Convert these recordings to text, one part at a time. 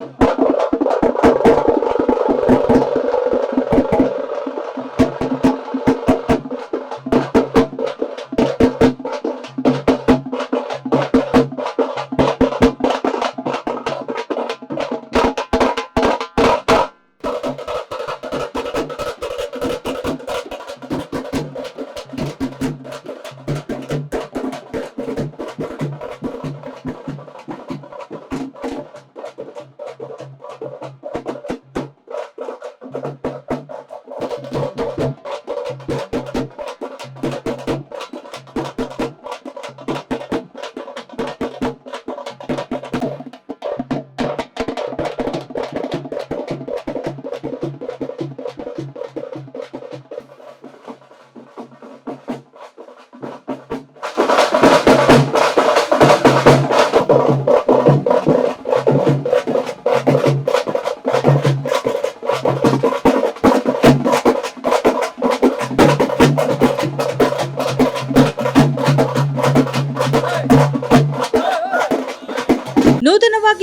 you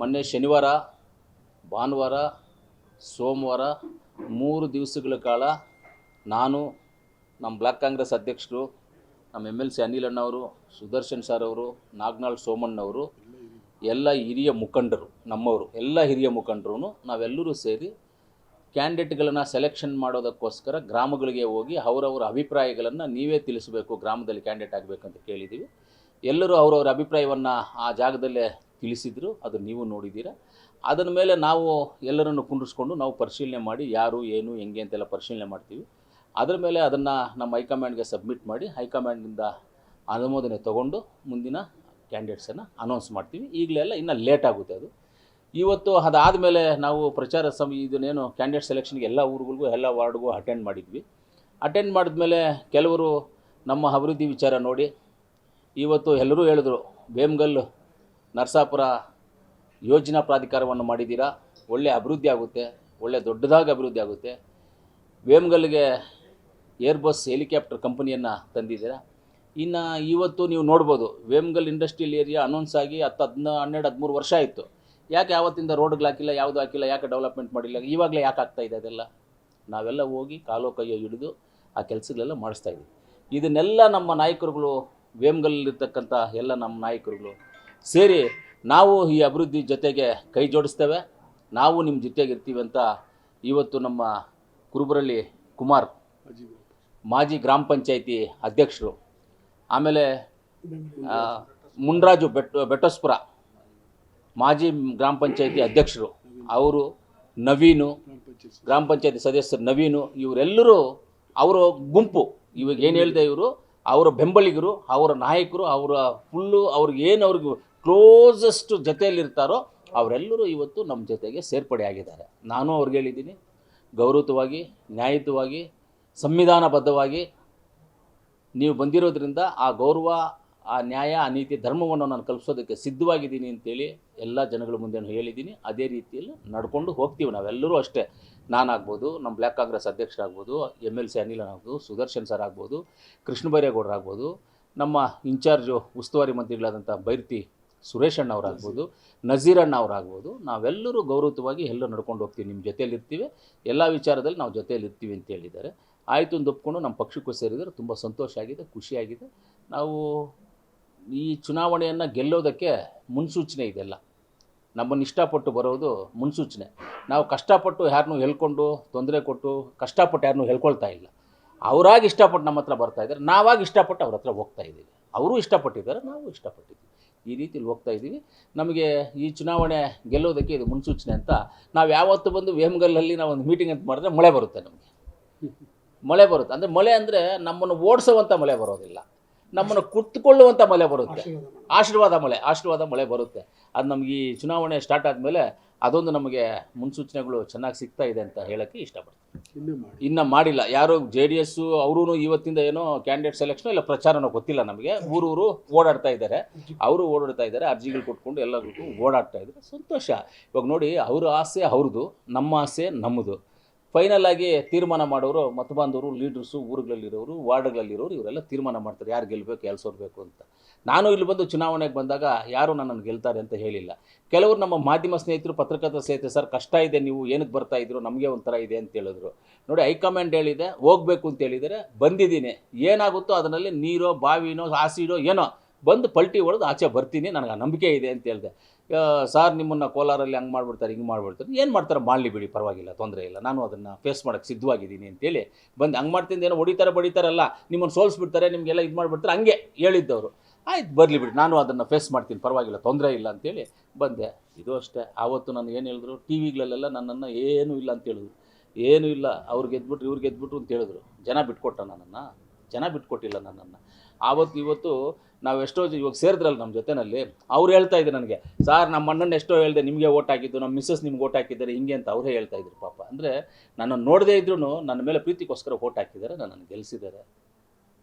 ಮೊನ್ನೆ ಶನಿವಾರ, ಭಾನುವಾರ, ಸೋಮವಾರ ಮೂರು ದಿವಸಗಳ ಕಾಲ ನಾನು ನಮ್ಮ ಬ್ಲಾಕ್ ಕಾಂಗ್ರೆಸ್ ಅಧ್ಯಕ್ಷರು, ನಮ್ಮ ಎಂ ಎಲ್ ಸಿ ಅನಿಲ್ ಅಣ್ಣವರು, ಸುದರ್ಶನ್ ಸರ್ ಅವರು, ನಾಗ್ನಾಳ್ ಸೋಮಣ್ಣವರು ಎಲ್ಲ ಹಿರಿಯ ಮುಖಂಡರು, ನಮ್ಮವರು, ಎಲ್ಲ ಹಿರಿಯ ಮುಖಂಡರು ನಾವೆಲ್ಲರೂ ಸೇರಿ ಕ್ಯಾಂಡಿಡೇಟ್ಗಳನ್ನು ಸೆಲೆಕ್ಷನ್ ಮಾಡೋದಕ್ಕೋಸ್ಕರ ಗ್ರಾಮಗಳಿಗೆ ಹೋಗಿ ಅವರವರ ಅಭಿಪ್ರಾಯಗಳನ್ನು ನೀವೇ ತಿಳಿಸಬೇಕು, ಗ್ರಾಮದಲ್ಲಿ ಕ್ಯಾಂಡಿಡೇಟ್ ಆಗಬೇಕಂತ ಕೇಳಿದ್ದೀವಿ ಎಲ್ಲರೂ ಅವರವರ ಅಭಿಪ್ರಾಯವನ್ನು ಆ ಜಾಗದಲ್ಲೇ ತಿಳಿಸಿದರು, ಅದು ನೀವು ನೋಡಿದ್ದೀರ. ಅದರ ಮೇಲೆ ನಾವು ಎಲ್ಲರನ್ನು ಕುಂಡಿಸ್ಕೊಂಡು ನಾವು ಪರಿಶೀಲನೆ ಮಾಡಿ, ಯಾರು, ಏನು, ಹೆಂಗೆ ಅಂತೆಲ್ಲ ಪರಿಶೀಲನೆ ಮಾಡ್ತೀವಿ. ಅದರ ಮೇಲೆ ಅದನ್ನು ನಮ್ಮ ಹೈಕಮಾಂಡ್ಗೆ ಸಬ್ಮಿಟ್ ಮಾಡಿ, ಹೈಕಮಾಂಡ್ನಿಂದ ಅನುಮೋದನೆ ತಗೊಂಡು ಮುಂದಿನ ಕ್ಯಾಂಡಿಡೇಟ್ಸನ್ನು ಅನೌನ್ಸ್ ಮಾಡ್ತೀವಿ. ಈಗಲೆಲ್ಲ ಇನ್ನೂ ಲೇಟ್ ಆಗುತ್ತೆ ಅದು. ಇವತ್ತು ಅದಾದ ಮೇಲೆ ನಾವು ಪ್ರಚಾರ ಸಮ, ಇದನ್ನೇನು ಕ್ಯಾಂಡಿಡೇಟ್ ಸೆಲೆಕ್ಷನ್ಗೆ ಎಲ್ಲ ಊರುಗಳಿಗೂ, ಎಲ್ಲ ವಾರ್ಡ್ಗೂ ಅಟೆಂಡ್ ಮಾಡಿದ್ವಿ. ಅಟೆಂಡ್ ಮಾಡಿದ್ಮೇಲೆ ಕೆಲವರು ನಮ್ಮ ಅಭಿವೃದ್ಧಿ ವಿಚಾರ ನೋಡಿ, ಇವತ್ತು ಎಲ್ಲರೂ ಹೇಳಿದ್ರು ಬೇಮ್ಗಲ್ ನರಸಾಪುರ ಯೋಜನಾ ಪ್ರಾಧಿಕಾರವನ್ನು ಮಾಡಿದ್ದೀರಾ? ಒಳ್ಳೆಯ ಅಭಿವೃದ್ಧಿ ಆಗುತ್ತೆ, ಒಳ್ಳೆ ದೊಡ್ಡದಾಗಿ ಅಭಿವೃದ್ಧಿ ಆಗುತ್ತೆ. ವೇಮ್ಗಲ್ಗೆ ಏರ್ ಬಸ್ ಹೆಲಿಕಾಪ್ಟರ್ ಕಂಪನಿಯನ್ನು ತಂದಿದ್ದೀರಾ? ಇನ್ನು ಇವತ್ತು ನೀವು ನೋಡ್ಬೋದು, ವೇಮ್ಗಲ್ ಇಂಡಸ್ಟ್ರಿಯಲ್ ಏರಿಯಾ ಅನೌನ್ಸ್ ಆಗಿ ಹತ್ತು ಹದಿನ, ಹನ್ನೆರಡು, ಹದಿಮೂರು ವರ್ಷ ಆಯಿತು. ಯಾಕೆ ಯಾವತ್ತಿಂದ ರೋಡ್ಗಳು ಹಾಕಿಲ್ಲ, ಯಾವುದು ಹಾಕಿಲ್ಲ, ಯಾಕೆ ಡೆವಲಪ್ಮೆಂಟ್ ಮಾಡಿಲ್ಲ, ಇವಾಗಲೇ ಯಾಕೆ ಆಗ್ತಾ ಇದೆ ಅದೆಲ್ಲ? ನಾವೆಲ್ಲ ಹೋಗಿ ಕಾಲು ಕೈಯೋ ಹಿಡಿದು ಆ ಕೆಲಸಗಳೆಲ್ಲ ಮಾಡಿಸ್ತಾ ಇದ್ದೀವಿ ಇದನ್ನೆಲ್ಲ ನಮ್ಮ ನಾಯಕರುಗಳು, ವೇಮ್ಗಲ್ಲಿರ್ತಕ್ಕಂಥ ಎಲ್ಲ ನಮ್ಮ ನಾಯಕರುಗಳು ಸೇರಿ ನಾವು ಈ ಅಭಿವೃದ್ಧಿ ಜೊತೆಗೆ ಕೈ ಜೋಡಿಸ್ತೇವೆ. ನಾವು ನಿಮ್ಮ ಜೊತೆಗಿರ್ತೀವಿ ಅಂತ ಇವತ್ತು ನಮ್ಮ ಕುರುಬರಲ್ಲಿ ಕುಮಾರ್, ಮಾಜಿ ಗ್ರಾಮ ಪಂಚಾಯಿತಿ ಅಧ್ಯಕ್ಷರು, ಆಮೇಲೆ ಮುನ್ರಾಜು ಬೆಟ್, ಬೆಟ್ಟಸ್ಪುರ ಮಾಜಿ ಗ್ರಾಮ ಪಂಚಾಯಿತಿ ಅಧ್ಯಕ್ಷರು, ಅವರು ನವೀನು, ಗ್ರಾಮ ಪಂಚಾಯತಿ ಸದಸ್ಯರು ನವೀನು, ಇವರೆಲ್ಲರೂ ಅವರ ಗುಂಪು, ಇವಾಗ ಏನು ಹೇಳಿದೆ ಇವರು, ಅವರ ಬೆಂಬಲಿಗರು, ಅವರ ನಾಯಕರು, ಅವರ ಫುಲ್ಲು ಅವ್ರಿಗೆ ಏನು ಅವ್ರಿಗೆ ಕ್ಲೋಸೆಸ್ಟ್ ಜೊತೆಯಲ್ಲಿರ್ತಾರೋ ಅವರೆಲ್ಲರೂ ಇವತ್ತು ನಮ್ಮ ಜೊತೆಗೆ ಸೇರ್ಪಡೆ ಆಗಿದ್ದಾರೆ. ನಾನು ಅವ್ರಿಗೆ ಹೇಳಿದ್ದೀನಿ ಗೌರವತವಾಗಿ ನ್ಯಾಯಯುತವಾಗಿ, ಸಂವಿಧಾನಬದ್ಧವಾಗಿ ನೀವು ಬಂದಿರೋದ್ರಿಂದ ಆ ಗೌರವ, ಆ ನ್ಯಾಯ, ಆ ನೀತಿ, ಧರ್ಮವನ್ನು ನಾನು ಕಲ್ಪಿಸೋದಕ್ಕೆ ಸಿದ್ಧವಾಗಿದ್ದೀನಿ ಅಂತೇಳಿ ಎಲ್ಲ ಜನಗಳ ಮುಂದೆ ಹೇಳಿದ್ದೀನಿ. ಅದೇ ರೀತಿಯಲ್ಲಿ ನಡ್ಕೊಂಡು ಹೋಗ್ತೀವಿ ನಾವೆಲ್ಲರೂ ಅಷ್ಟೇ. ನಾನಾಗ್ಬೋದು, ನಮ್ಮ ಬ್ಲ್ಯಾಕ್ ಕಾಂಗ್ರೆಸ್ ಅಧ್ಯಕ್ಷರಾಗ್ಬೋದು ಎಂ ಎಲ್ ಸಿ ಅನಿಲ್ ಆಗ್ಬೋದು ಸುದರ್ಶನ್ ಸರ್ ಆಗ್ಬೋದು, ಕೃಷ್ಣ ಬೈರೇಗೌಡರಾಗ್ಬೋದು, ನಮ್ಮ ಇನ್ಚಾರ್ಜು ಉಸ್ತುವಾರಿ ಮಂತ್ರಿಗಳಾದಂಥ ಬೈರ್ತಿ ಸುರೇಶ್ ಅಣ್ಣ ಅವರಾಗ್ಬೋದು, ನಜೀರ್ ಅಣ್ಣ ಅವರಾಗ್ಬೋದು, ನಾವೆಲ್ಲರೂ ಗೌರವವಾಗಿ ಎಲ್ಲ ನಡ್ಕೊಂಡು ಹೋಗ್ತೀವಿ, ನಿಮ್ಮ ಜೊತೆಯಲ್ಲಿರ್ತೀವಿ ಎಲ್ಲ ವಿಚಾರದಲ್ಲಿ ನಾವು ಜೊತೆಯಲ್ಲಿರ್ತೀವಿ ಅಂತ ಹೇಳಿದ್ದಾರೆ. ಆಯಿತು ಅಂತ ಒಪ್ಕೊಂಡು ನಮ್ಮ ಪಕ್ಷಕ್ಕೂ ಸೇರಿದರೆ ತುಂಬ ಸಂತೋಷ ಆಗಿದೆ ಖುಷಿಯಾಗಿದೆ ನಾವು ಈ ಚುನಾವಣೆಯನ್ನು ಗೆಲ್ಲೋದಕ್ಕೆ ಮುನ್ಸೂಚನೆ ಇದೆಲ್ಲ ನಮ್ಮನ್ನು ಇಷ್ಟಪಟ್ಟು ಬರೋದು ಮುನ್ಸೂಚನೆ. ನಾವು ಕಷ್ಟಪಟ್ಟು ಯಾರನ್ನು ಹೇಳ್ಕೊಂಡು ತೊಂದರೆ ಕೊಟ್ಟು ಕಷ್ಟಪಟ್ಟು ಯಾರನ್ನೂ ಹೇಳ್ಕೊಳ್ತಾ ಇಲ್ಲ. ಅವರಾಗಿ ಇಷ್ಟಪಟ್ಟು ನಮ್ಮ ಹತ್ರ ಬರ್ತಾ ಇದ್ದಾರೆ. ನಾವಾಗಿ ಇಷ್ಟಪಟ್ಟು ಅವ್ರ ಹತ್ರ ಹೋಗ್ತಾ ಇದ್ದೀವಿ. ಅವರು ಇಷ್ಟಪಟ್ಟಿದ್ದಾರೆ, ನಾವು ಇಷ್ಟಪಟ್ಟಿದ್ದೀವಿ. ಈ ರೀತಿಯಲ್ಲಿ ಹೋಗ್ತಾ ಇದ್ದೀವಿ. ನಮಗೆ ಈ ಚುನಾವಣೆ ಗೆಲ್ಲೋದಕ್ಕೆ ಇದು ಮುನ್ಸೂಚನೆ ಅಂತ ನಾವು ಯಾವತ್ತು ಬಂದು ವೇಮಗಲ್ಲಲ್ಲಿ ನಾವು ಒಂದು ಮೀಟಿಂಗ್ ಅಂತ ಮಾಡಿದ್ರೆ ಮಳೆ ಬರುತ್ತೆ ನಮಗೆ. ಮಳೆ ಬರುತ್ತೆ. ಅಂದರೆ ಮಳೆ ಅಂದರೆ ನಮ್ಮನ್ನು ಓಡಿಸುವಂಥ ಮಳೆ ಬರೋದಿಲ್ಲ. ನಮ್ಮನ್ನು ಕುತ್ಕೊಳ್ಳುವಂಥ ಮಳೆ ಬರುತ್ತೆ. ಆಶೀರ್ವಾದ ಮಳೆ. ಆಶೀರ್ವಾದ ಮಳೆ ಬರುತ್ತೆ. ಅದು ನಮಗೆ ಈ ಚುನಾವಣೆ ಸ್ಟಾರ್ಟ್ ಆದಮೇಲೆ ಅದೊಂದು ನಮಗೆ ಮುನ್ಸೂಚನೆಗಳು ಚೆನ್ನಾಗಿ ಸಿಗ್ತಾ ಇದೆ ಅಂತ ಹೇಳೋಕ್ಕೆ ಇಷ್ಟಪಡ್ತೀನಿ. ಇನ್ನೂ ಮಾಡಿ. ಇನ್ನು ಮಾಡಿಲ್ಲ. ಯಾರು ಜೆ ಡಿ ಎಸ್ಸು ಅವರು ಇವತ್ತಿಂದ ಏನೋ ಕ್ಯಾಂಡಿಡೇಟ್ ಸೆಲೆಕ್ಷನ್ ಇಲ್ಲ ಪ್ರಚಾರನೋ ಗೊತ್ತಿಲ್ಲ ನಮಗೆ. ಊರೂರು ಓಡಾಡ್ತಾ ಇದ್ದಾರೆ. ಅವರು ಓಡಾಡ್ತಾ ಇದ್ದಾರೆ ಅರ್ಜಿಗಳು ಕೊಟ್ಕೊಂಡು ಎಲ್ಲರಿಗೂ ಓಡಾಡ್ತಾ ಇದ್ದಾರೆ. ಸಂತೋಷ. ಇವಾಗ ನೋಡಿ ಅವ್ರ ಆಸೆ ಅವ್ರದ್ದು ನಮ್ಮ ಆಸೆ ನಮ್ಮದು. ಫೈನಲ್ ಆಗಿ ತೀರ್ಮಾನ ಮಾಡೋರು ಮತಬಾಂಧವರು ಲೀಡರ್ಸು ಊರುಗಳಲ್ಲಿರೋರು, ವಾರ್ಡ್ಗಳಲ್ಲಿರೋರು, ಇವರೆಲ್ಲ ತೀರ್ಮಾನ ಮಾಡ್ತಾರೆ. ಯಾರು ಗೆಲ್ಲಬೇಕು ಎಲ್ಲಿ ಸೋರ್ಬೇಕು ಅಂತ. ನಾನು ಇಲ್ಲಿ ಬಂದು ಚುನಾವಣೆಗೆ ಬಂದಾಗ ಯಾರು ನನ್ನನ್ನು ಗೆಲ್ತಾರೆ ಅಂತ ಹೇಳಿಲ್ಲ. ಕೆಲವರು ನಮ್ಮ ಮಾಧ್ಯಮ ಸ್ನೇಹಿತರು, ಪತ್ರಕರ್ತರ ಸ್ನೇಹಿತರು, ಸರ್, ಕಷ್ಟ ಇದೆ, ನೀವು ಏನಕ್ಕೆ ಬರ್ತಾ ಇದ್ರು ನಮಗೆ ಒಂಥರ ಇದೆ ಅಂತ ಹೇಳಿದ್ರು. ನೋಡಿ, ಹೈಕಮಾಂಡ್ ಹೇಳಿದೆ, ಹೋಗ್ಬೇಕು ಅಂತ ಹೇಳಿದರೆ ಬಂದಿದ್ದೀನಿ. ಏನಾಗುತ್ತೋ ಅದರಲ್ಲಿ ನೀರೋ, ಬಾವಿನೋ ಆಸಿಡೋ ಏನೋ ಬಂದು ಪಲ್ಟಿ ಹೊಡೆದು ಆಚೆ ಬರ್ತೀನಿ, ನನಗೆ ಆ ನಂಬಿಕೆ ಇದೆ ಅಂತ ಹೇಳಿದೆ. ಸಾರ್ ನಿಮ್ಮನ್ನು ಕೋಲಾರಲ್ಲಿ ಹಂಗೆ ಮಾಡಿಬಿಡ್ತಾರೆ, ಹಿಂಗೆ ಮಾಡಿಬಿಡ್ತಾರೆ. ಏನು ಮಾಡ್ತಾರೆ? ಮಾಡಲಿ ಬಿಡಿ, ಪರವಾಗಿಲ್ಲ, ತೊಂದರೆ ಇಲ್ಲ. ನಾನು ಅದನ್ನು ಫೇಸ್ ಮಾಡೋಕ್ಕೆ ಸಿದ್ಧವಾಗಿದ್ದೀನಿ ಅಂತೇಳಿ ಬಂದು ಹಂಗೆ ಮಾಡ್ತೀನಿ ಏನೋ ಹೊಡಿತಾರೆ, ಬಡಿತಾರಲ್ಲ, ನಿಮ್ಮನ್ನು ಸೋಲ್ಸ್ಬಿಡ್ತಾರೆ, ನಿಮಗೆಲ್ಲ ಇದು ಮಾಡಿಬಿಡ್ತಾರೆ, ಹಂಗೆ ಹೇಳಿದ್ದವರು. ಆಯ್ತು, ಬರಲಿ ಬಿಡಿ, ನಾನು ಅದನ್ನು ಫೇಸ್ ಮಾಡ್ತೀನಿ, ಪರವಾಗಿಲ್ಲ, ತೊಂದರೆ ಇಲ್ಲ ಅಂತೇಳಿ ಬಂದೆ. ಇದು ಅಷ್ಟೇ. ಆವತ್ತು ನಾನು ಏನು ಹೇಳಿದ್ರು? ಟಿ ವಿಗಳಲ್ಲೆಲ್ಲ ನನ್ನನ್ನು ಏನೂ ಇಲ್ಲ ಅಂತ ಹೇಳಿದ್ರು. ಏನೂ ಇಲ್ಲ, ಅವ್ರು ಗೆದ್ಬಿಟ್ರು, ಇವ್ರು ಗೆದ್ಬಿಟ್ರು ಅಂತ ಹೇಳಿದ್ರು. ಜನ ಬಿಟ್ಕೊಟ್ಟ ನನ್ನನ್ನು. ಜನ ಬಿಟ್ಕೊಟ್ಟಿಲ್ಲ ನನ್ನನ್ನು. ಆವತ್ತು ಇವತ್ತು ನಾವು ಎಷ್ಟೋ ಇವಾಗ ಸೇರಿದ್ರಲ್ಲ ನಮ್ಮ ಜೊತೆನಲ್ಲಿ, ಅವ್ರು ಹೇಳ್ತಾ ಇದ್ರು ನನಗೆ, ಸಾರ್ ನಮ್ಮ ಅಣ್ಣನ ಎಷ್ಟೋ ಹೇಳ್ದೆ, ನಿಮಗೆ ಓಟ್ ಹಾಕಿದ್ದು ನಮ್ಮ ಮಿಸ್ಸಸ್ ನಿಮ್ಗೆ ಓಟ್ ಹಾಕಿದ್ದಾರೆ, ಹಿಂಗೆ ಅಂತ ಅವರೇ ಹೇಳ್ತಾ ಇದ್ರು ಪಾಪ. ಅಂದರೆ ನನ್ನನ್ನು ನೋಡದೇ ಇದ್ರೂ ನನ್ನ ಮೇಲೆ ಪ್ರೀತಿಗೋಸ್ಕರ ಓಟ್ ಹಾಕಿದ್ದಾರೆ, ನನ್ನನ್ನು ಗೆಲ್ಲಿಸಿದ್ದಾರೆ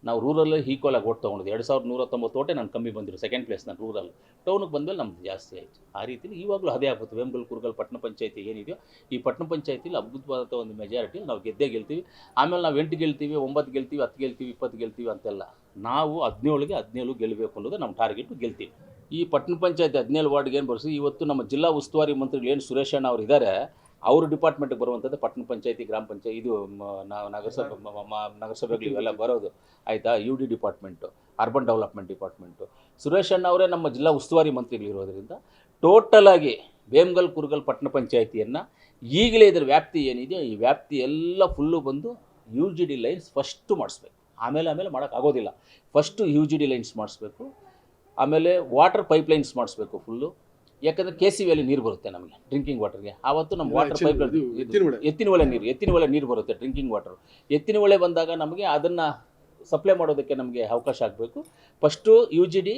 ನಾವು ರೂರಲ್ಲೇ ಈಕ್ವಲ್ ಆಗಿ ಓಟ್ ತೊಗೊಂಡಿದ್ದು ಎರಡು ಸಾವಿರದ ನೂರ ತೊಂಬತ್ತು ಓಟೆ ನಾನು ಕಮ್ಮಿ ಬಂದಿರು ಸೆಕೆಂಡ್ ಪ್ಲೇಸ್ ನಾನು ರೂರಲ್ ಟೌನಿಗೆ ಬಂದಮೇಲೆ ನಮ್ದು ಜಾಸ್ತಿ ಆಯಿತು. ಆ ರೀತಿಲಿ ಇವಾಗಲೂ ಅದೇ ಆಗುತ್ತೆ ವೇಮಗಲ್, ಕುರ್ಗಲ್ ಪಟ್ಟಣ ಪಂಚಾಯತಿ ಏನಿದೆಯೋ, ಈ ಪಟ್ಟಣ ಪಂಚಾಯತಿಲಿ ಅದ್ಭುತವಾದ ಒಂದು ಮೆಜಾರಿಟಿ ನಾವು ಗೆದ್ದೇ ಗೆಲ್ತೀವಿ. ಆಮೇಲೆ ನಾವು ಎಂಟು ಗೆಲ್ತೀವಿ, ಒಂಬತ್ತು ಗೆಲ್ತೀವಿ, ಹತ್ತು ಗೆಲ್ತೀವಿ, ಇಪ್ಪತ್ತು ಗೆಲ್ತೀವಿ ಅಂತೆಲ್ಲ. ನಾವು ಹದಿನೇಳಿಗೆ ಹದಿನೇಳು ಗೆಲ್ಲಬೇಕು ಅನ್ನೋದು ನಮ್ಮ ಟಾರ್ಗೆಟ್ ಗೆಲ್ತೀವಿ. ಈ ಪಟ್ಟಣ ಪಂಚಾಯತಿ ಹದಿನೇಳು ವಾರ್ಡ್ಗೆ ಏನು ಬರ್ಸಿ, ಇವತ್ತು ನಮ್ಮ ಜಿಲ್ಲಾ ಉಸ್ತುವಾರಿ ಮಂತ್ರಿಗಳು ಏನು ಸುರೇಶ್ ಅಣ್ಣ ಅವರು ಇದ್ದಾರೆ ಅವ್ರ ಡಿಪಾರ್ಟ್ಮೆಂಟ್ಗೆ ಬರುವಂಥದ್ದು ಪಟ್ಟಣ ಪಂಚಾಯತಿ ಗ್ರಾಮ ಪಂಚಾಯತಿ ಇದು ಮ- ನ- ನಗರಸಭೆ ನಗರಸಭೆಗಳು ಇವೆಲ್ಲ ಬರೋದು. ಆಯಿತಾ? U D department urban development department Suresh ಅಣ್ಣ ಅವರೇ ನಮ್ಮ ಜಿಲ್ಲಾ ಉಸ್ತುವಾರಿ ಮಂತ್ರಿಗಳಿರೋದ್ರಿಂದ ಟೋಟಲ್ ಆಗಿ ಬೇಮ್ಗಲ್ ಕುರುಗಲ್ ಪಟ್ಟಣ ಪಂಚಾಯತಿಯನ್ನು ಈಗಲೇ ಇದರ ವ್ಯಾಪ್ತಿ ಏನಿದೆಯೋ ಈ ವ್ಯಾಪ್ತಿ ಎಲ್ಲ ಫುಲ್ಲು ಬಂದು U G D lines first ಮಾಡಿಸ್ಬೇಕು. ಆಮೇಲೆ ಆಮೇಲೆ ಮಾಡೋಕ್ಕಾಗೋದಿಲ್ಲ first U G D lines ಮಾಡಿಸ್ಬೇಕು. ಆಮೇಲೆ ವಾಟರ್ ಪೈಪ್ ಲೈನ್ಸ್ ಮಾಡಿಸ್ಬೇಕು ಫುಲ್ಲು ಯಾಕಂದರೆ ಕೆ ಸಿ ವಿಯಲ್ಲಿ ನೀರು ಬರುತ್ತೆ ನಮಗೆ ಡ್ರಿಂಕಿಂಗ್ ವಾಟರ್ಗೆ ಆವತ್ತು ನಮ್ಮ ವಾಟರ್ ಪೈಪ್. ಎತ್ತಿನ ಒಳೆ ನೀರು ಎತ್ತಿನ ಒಳೆ ನೀರು ಬರುತ್ತೆ ಡ್ರಿಂಕಿಂಗ್ ವಾಟರ್ ಎತ್ತಿನ ಒಳೆ ಬಂದಾಗ ನಮಗೆ ಅದನ್ನು ಸಪ್ಲೈ ಮಾಡೋದಕ್ಕೆ ನಮಗೆ ಅವಕಾಶ ಆಗಬೇಕು. First U G D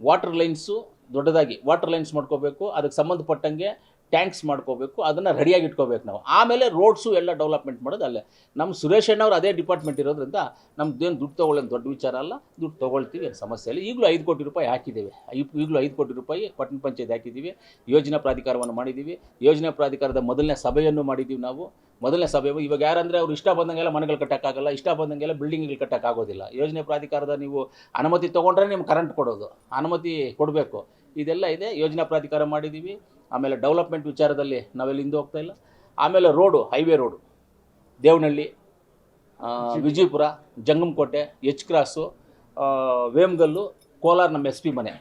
water lines ದೊಡ್ಡದಾಗಿ ವಾಟರ್ ಲೈನ್ಸ್ ಮಾಡ್ಕೋಬೇಕು. ಅದಕ್ಕೆ ಸಂಬಂಧಪಟ್ಟಂಗೆ ಟ್ಯಾಂಕ್ಸ್ ಮಾಡ್ಕೋಬೇಕು, ಅದನ್ನು ರೆಡಿಯಾಗಿ ಇಟ್ಕೋಬೇಕು ನಾವು. ಆಮೇಲೆ ರೋಡ್ಸು ಎಲ್ಲ ಡೆವಲಪ್ಮೆಂಟ್ ಮಾಡೋದು ಅಲ್ಲೇ. ನಮ್ಮ ಸುರೇಶ್ ಅಣ್ಣವ್ರು ಅದೇ ಡಿಪಾರ್ಟ್ಮೆಂಟ್ ಇರೋದ್ರಿಂದ ನಮ್ದೇನು ದುಡ್ಡು ತೊಗೊಳ್ಳೋದು ದೊಡ್ಡ ವಿಚಾರ ಅಲ್ಲ, ದುಡ್ಡು ತೊಗೊಳ್ತೀವಿ, ಏನು ಸಮಸ್ಯೆ ಈಗಲೂ ಐದು ಕೋಟಿ ರೂಪಾಯಿ ಹಾಕಿದ್ದೀವಿ. ಈಗಲೂ ಐದು ಕೋಟಿ ರೂಪಾಯಿ ಪಟ್ಟಣ ಪಂಚಾಯತ್ ಹಾಕಿದ್ದೀವಿ. ಯೋಜನಾ ಪ್ರಾಧಿಕಾರವನ್ನು ಮಾಡಿದ್ದೀವಿ. ಯೋಜನಾ ಪ್ರಾಧಿಕಾರದ ಮೊದಲನೇ ಸಭೆಯನ್ನು ಮಾಡಿದ್ದೀವಿ ನಾವು. ಮೊದಲನೇ ಸಭೆ, ಇವಾಗ ಯಾರಂದರೆ ಅವ್ರು ಇಷ್ಟ ಬಂದಂಗೆಲ್ಲ ಮನೆಗಳು ಕಟ್ಟೋಕ್ಕಾಗಲ್ಲ, ಇಷ್ಟ ಬಂದಂಗೆಲ್ಲ ಬಿಲ್ಡಿಂಗ್ಗಳು ಕಟ್ಟೋಕ್ಕಾಗೋದಿಲ್ಲ. ಯೋಜನೆ ಪ್ರಾಧಿಕಾರದ ನೀವು ಅನುಮತಿ ತೊಗೊಂಡ್ರೆ ನಿಮ್ಗೆ ಕರೆಂಟ್ ಕೊಡೋದು. ಅನುಮತಿ ಕೊಡಬೇಕು. ಇದೆಲ್ಲ ಇದೆ. ಯೋಜನಾ ಪ್ರಾಧಿಕಾರ ಮಾಡಿದ್ದೀವಿ. ಆಮೇಲೆ ಡೆವಲಪ್ಮೆಂಟ್ ವಿಚಾರದಲ್ಲಿ ನಾವೆಲ್ಲಿ ಹಿಂದೆ ಹೋಗ್ತಾ ಇಲ್ಲ. ಆಮೇಲೆ road highway road. Devanahalli Vijayapura. Jangamakote H cross Vemagal Kolar ನಮ್ಮ ಎಸ್ ಪಿ ಮನೆ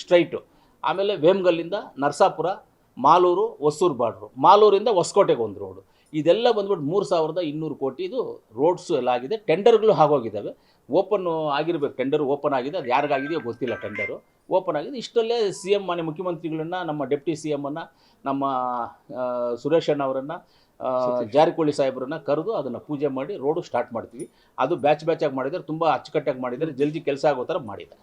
ಸ್ಟ್ರೈಟು. ಆಮೇಲೆ ವೇಮಗಲ್ಲಿಂದ ನರಸಾಪುರ ಮಾಲೂರು ಹೊಸೂರು ಬಾರ್ಡ್ರು. ಮಾಲೂರಿಂದ ಹೊಸಕೋಟೆಗೆ ಒಂದು ರೋಡು. ಇದೆಲ್ಲ ಬಂದ್ಬಿಟ್ಟು ಮೂರು ಸಾವಿರದ ಇನ್ನೂರು ಕೋಟಿದು ರೋಡ್ಸು ಎಲ್ಲ ಆಗಿದೆ ಟೆಂಡರ್ಗಳು ಆಗೋಗಿದ್ದಾವೆ. ಓಪನ್ ಆಗಿರ್ಬೇಕು ಟೆಂಡರ್ ಓಪನ್ ಆಗಿದೆ ಅದು ಯಾರಿಗಾಗಿದೆಯೋ ಗೊತ್ತಿಲ್ಲ ಟೆಂಡರು ಓಪನ್ ಆಗಿದೆ. ಇಷ್ಟಲ್ಲೇ ಸಿ ಎಂ ಮಾನ್ಯ ಮುಖ್ಯಮಂತ್ರಿಗಳನ್ನ ನಮ್ಮ ಡೆಪ್ಟಿ ಸಿ ಎಮ್ಮನ್ನು ನಮ್ಮ ಸುರೇಶ್ ಅವರನ್ನು ಜಾರಕಿಹೊಳಿ ಸಾಹೇಬ್ರನ್ನ ಕರೆದು ಅದನ್ನು ಪೂಜೆ ಮಾಡಿ ರೋಡು ಸ್ಟಾರ್ಟ್ ಮಾಡ್ತೀವಿ. ಅದು ಬ್ಯಾಚ್ ಬ್ಯಾಚಾಗಿ ಮಾಡಿದ್ದಾರೆ ತುಂಬ ಅಚ್ಚುಕಟ್ಟಾಗಿ ಮಾಡಿದ್ದಾರೆ ಜಲ್ದಿ ಕೆಲಸ ಆಗೋ ಥರ ಮಾಡಿದ್ದಾರೆ.